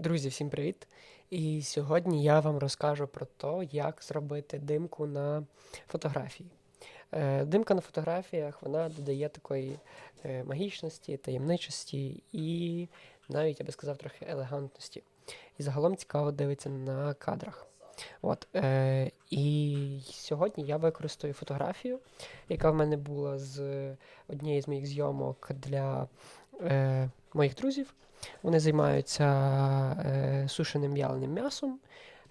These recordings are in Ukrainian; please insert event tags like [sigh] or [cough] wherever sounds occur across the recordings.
Друзі, всім привіт! І сьогодні я вам розкажу про те, як зробити димку на фотографії. Е, Димка на фотографіях вона додає такої е, магічності, таємничості і навіть, я би сказав, трохи елегантності. І загалом цікаво дивитися на кадрах. От, е, і сьогодні я використаю фотографію, яка в мене була з однієї з моїх зйомок для е, моїх друзів. Вони займаються е, сушеним вяленим м'ясом.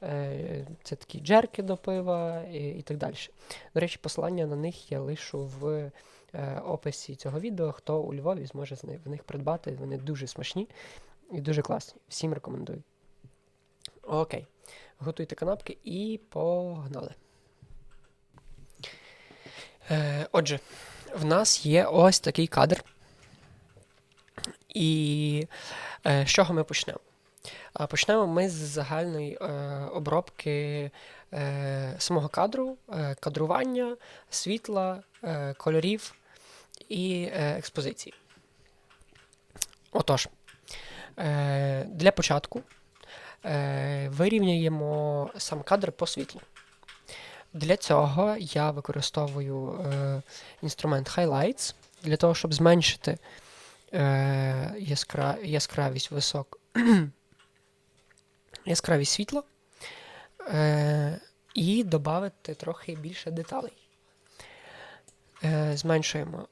Е, це такі джерки до пива і, і так далі. До речі, посилання на них я лишу в е, описі цього відео. Хто у Львові зможе в них придбати. Вони дуже смачні і дуже класні. Всім рекомендую. Окей. Готуйте канапки і погнали. Отже, в нас є ось такий кадр. І е, з чого ми почнемо? Почнемо ми з загальної е, обробки е, самого кадру, кадрування, світла, кольорів і експозиції. Отож, для початку вирівняємо сам кадр по світлу. Для цього я використовую інструмент Highlights для того, щоб зменшити е, яскра, яскравість висок, [clears throat] яскравість світла е, і додати трохи більше деталей. Е, зменшуємо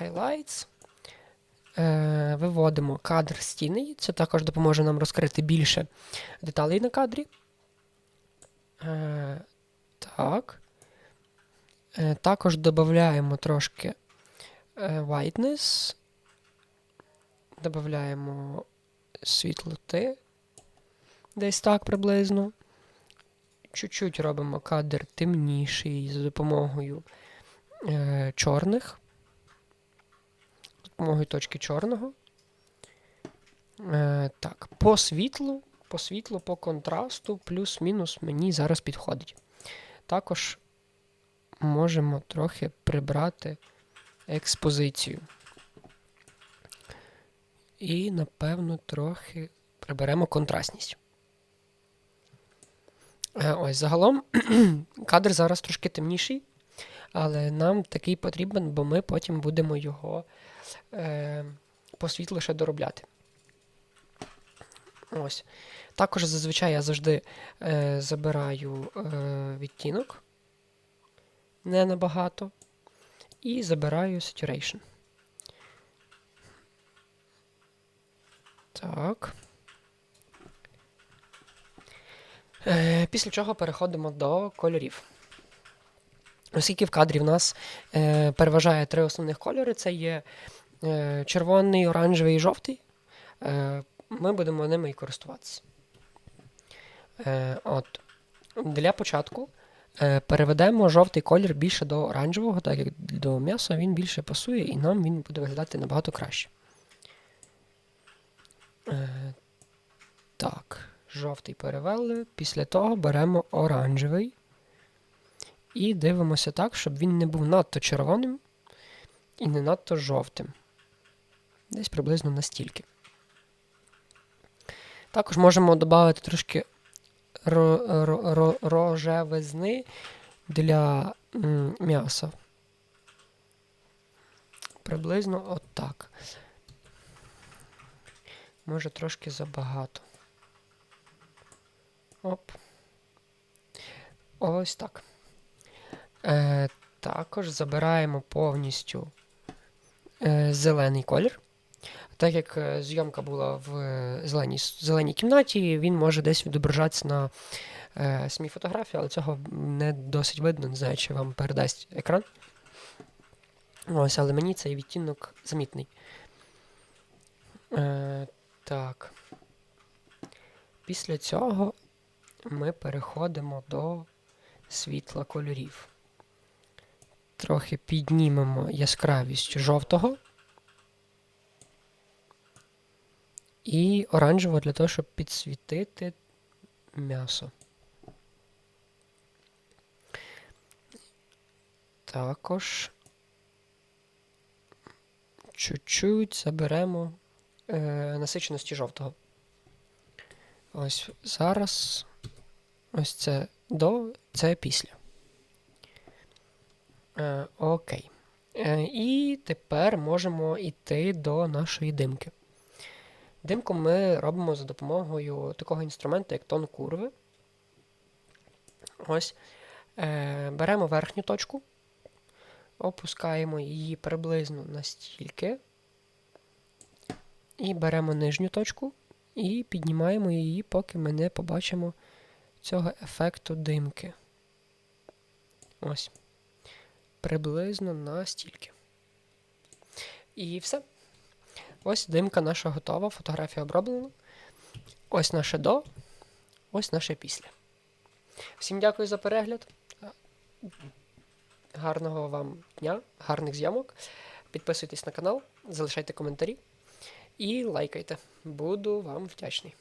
highlights, е, виводимо кадр стіни. Це також допоможе нам розкрити більше деталей на кадрі. Е, так. Е, також додаємо трошки е, whiteness. Додаємо світлоти. Десь так приблизно. Чуть-чуть робимо кадр темніший за допомогою е, чорних. За допомогою точки чорного. Е, так, по світлу, по світлу, по контрасту, плюс-мінус мені зараз підходить. Також можемо трохи прибрати експозицію. І, напевно, трохи приберемо контрастність. Е, Ось, загалом, [clears throat] кадр зараз трошки темніший, але нам такий потрібен, бо ми потім будемо його е, по світлу ще доробляти. Ось. Також зазвичай я завжди е, забираю е, відтінок не набагато. І забираю saturation. Так. Е, Після чого переходимо до кольорів. Оскільки в кадрі в нас е, переважає три основних кольори: це є е, червоний, оранжевий і жовтий. Ми будемо ними і користуватися. От. Для початку переведемо жовтий колір більше до оранжевого, так як до м'яса він більше пасує, і нам він буде виглядати набагато краще. Е, так, жовтий перевели. Після того беремо оранжевий і дивимося так, щоб він не був надто червоним і не надто жовтим. Десь приблизно настільки. Також можемо додати трошки ро, ро, ро, рожевизни для м'яса. Приблизно отак. Може трошки забагато. Оп. Ось так. Е, Також забираємо повністю е, зелений колір. Так як е, зйомка була в е, зеленій, зеленій кімнаті, він може десь відображатися на е, самій фотографії, але цього не досить видно, не знаю, чи вам передасть екран. Ось, але мені цей відтінок замітний. Е, так. Після цього ми переходимо до світла кольорів. Трохи піднімемо яскравість жовтого. І оранжево для того, щоб підсвітити м'ясо. Також чуть-чуть заберемо е, насиченості жовтого. Ось зараз. Ось це до, це після. Е, окей. Е, і тепер можемо йти до нашої димки. Димку ми робимо за допомогою такого інструменту, як тон курви. Ось. Е, беремо верхню точку, опускаємо її приблизно настільки. І беремо нижню точку і піднімаємо її, поки ми не побачимо цього ефекту димки. Ось. Приблизно настільки. І все. Ось димка наша готова, фотографія оброблена. Ось наше до, ось наше після. Всім дякую за перегляд. Гарного вам дня, гарних зйомок. Підписуйтесь на канал, залишайте коментарі і лайкайте. Буду вам вдячний.